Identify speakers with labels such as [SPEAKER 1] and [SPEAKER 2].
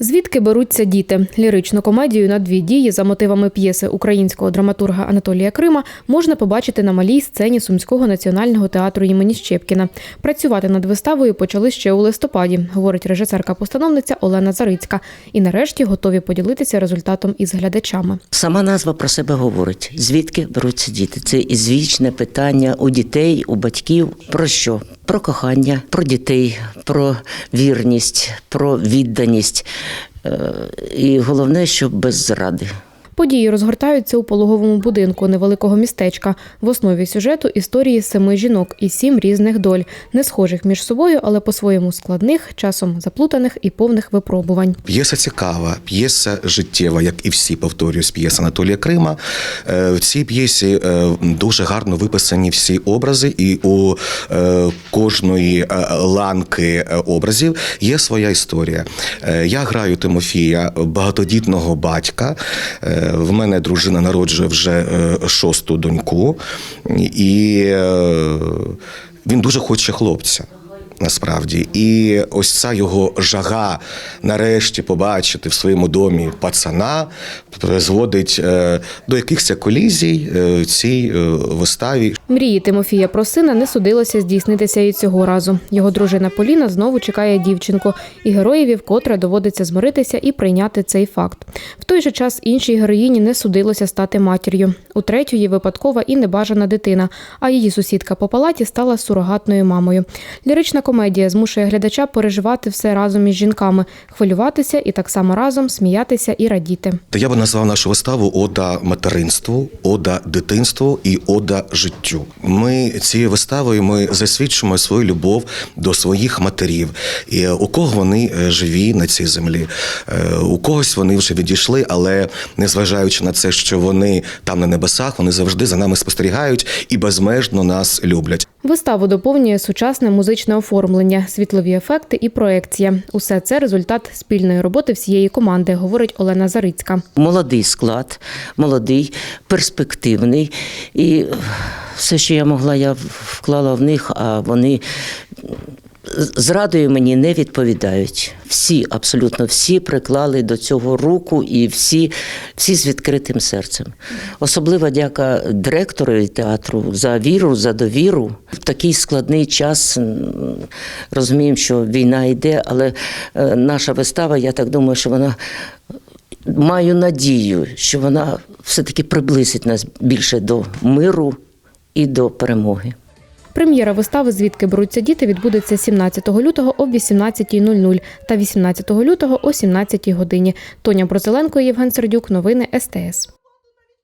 [SPEAKER 1] Звідки беруться діти? Ліричну комедію на дві дії за мотивами п'єси українського драматурга Анатолія Крима можна побачити на малій сцені Сумського національного театру імені Щепкіна. Працювати над виставою почали ще у листопаді, говорить режисерка-постановниця Олена Зарицька. І нарешті готові поділитися результатом із глядачами.
[SPEAKER 2] Сама назва про себе говорить, звідки беруться діти. Це ізвічне питання у дітей, у батьків. Про що? Про кохання, про дітей, про вірність, про відданість. Е, І головне, що без зради.
[SPEAKER 1] Події розгортаються у пологовому будинку невеликого містечка. В основі сюжету історії семи жінок і сім різних доль, не схожих між собою, але по-своєму складних, часом заплутаних і повних випробувань.
[SPEAKER 3] П'єса цікава, п'єса життєва, як і всі повторюсь, п'єса Анатолія Крима. Е, В цій п'єсі е, дуже гарно виписані всі образи, і у е, кожної ланки образів є своя історія. Я граю Тимофія, багатодітного батька. В мене дружина народжує вже е, шосту доньку, і е, він дуже хоче хлопця. Насправді, і ось ця його жага нарешті побачити в своєму домі пацана призводить е, до якихось колізій е, цій е, виставі.
[SPEAKER 1] Мрії Тимофія про сина не судилося здійснитися і цього разу. Його дружина Поліна знову чекає дівчинку, і героєві вкотре доводиться змиритися і прийняти цей факт. В той же час іншій героїні не судилося стати матір'ю. У третьої випадкова і небажана дитина, а її сусідка по палаті стала сурогатною мамою. Лірична комедія змушує глядача переживати все разом із жінками, хвилюватися і так само разом сміятися і радіти.
[SPEAKER 3] Та я би назвав нашу виставу Ода материнству, Ода дитинству і Ода життю. Ми цією виставою ми засвідчимо свою любов до своїх матерів. І е, у кого вони е, живі на цій землі, Е, у когось вони вже відійшли, але незважаючи на це, що вони там на небесах, вони завжди за нами спостерігають і безмежно нас люблять.
[SPEAKER 1] Виставу доповнює сучасне музичне оформлення, світлові ефекти і проекція. Усе це результат спільної роботи всієї команди, говорить Олена Зарицька.
[SPEAKER 2] Молодий склад, молодий, перспективний. І все, що я могла, я вклала в них, а вони зрадою мені не відповідають. Всі, абсолютно всі приклали до цього руку і всі, всі з відкритим серцем. Особлива дяка директору театру за віру, за довіру. В такий складний час розуміємо, що війна йде, але е, наша вистава, я так думаю, що вона маю надію, що вона все-таки приблизить нас більше до миру і до перемоги.
[SPEAKER 1] Прем'єра вистави Звідки беруться діти відбудеться 17 лютого о 18.00 та 18 лютого о 17 годині. Тоня Брозеленко, Євген Сердюк. Новини СТС.